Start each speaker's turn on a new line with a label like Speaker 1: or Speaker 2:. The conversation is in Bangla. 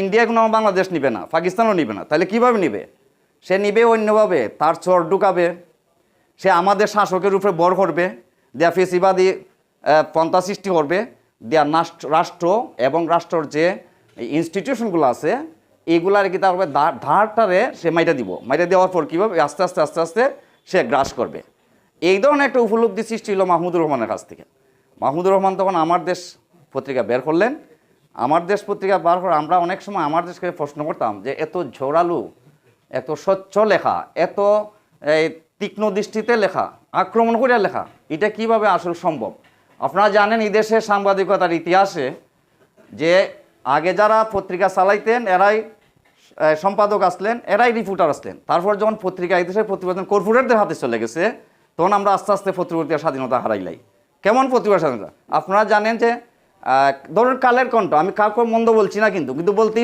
Speaker 1: ইন্ডিয়া কোনো বাংলাদেশ নিবে না, পাকিস্তানও নিবে না। তাহলে কীভাবে নিবে? সে নিবে অন্যভাবে, তার চর ঢুকাবে, সে আমাদের শাসকের উপরে বর করবে, দেয়া ফেসিবাদী পন্থা সৃষ্টি করবে, দেয়া রাষ্ট্র এবং রাষ্ট্রর যে ইনস্টিটিউশনগুলো আছে এইগুলার কি তারপরে ধারটারে সে মাইটা দিব। মাইটা দেওয়ার পর কীভাবে? আস্তে আস্তে আস্তে আস্তে সে গ্রাস করবে। এই ধরনের একটা উপলব্ধি সৃষ্টি হলো মাহমুদুর রহমানের কাছ থেকে। মাহমুদুর রহমান তখন আমার দেশ পত্রিকা বের করলেন আমার দেশ পত্রিকা বার করে আমরা অনেক সময় আমার দেশকে প্রশ্ন করতাম যে এত ঝোরালু এত স্বচ্ছ লেখা এত এই, তীক্ষ্ণ দৃষ্টিতে লেখা আক্রমণ করিয়া লেখা এটা কীভাবে আসলে সম্ভব? আপনারা জানেন এই দেশের সাংবাদিকতার ইতিহাসে যে আগে যারা পত্রিকা চালাইতেন এরাই সম্পাদক আসলেন এরাই রিপোর্টার আসলেন। তারপর যখন পত্রিকা এই দেশের প্রতিবেদন কর্পোরেটদের হাতে চলে গেছে তখন আমরা আস্তে আস্তে পত্রিকার স্বাধীনতা হারাইলাই। কেমন পত্রিকার স্বাধীনতা? আপনারা জানেন যে ধরুন কালের কণ্ঠ আমি কাউকে মন্দ বলছি না কিন্তু কিন্তু বলতেই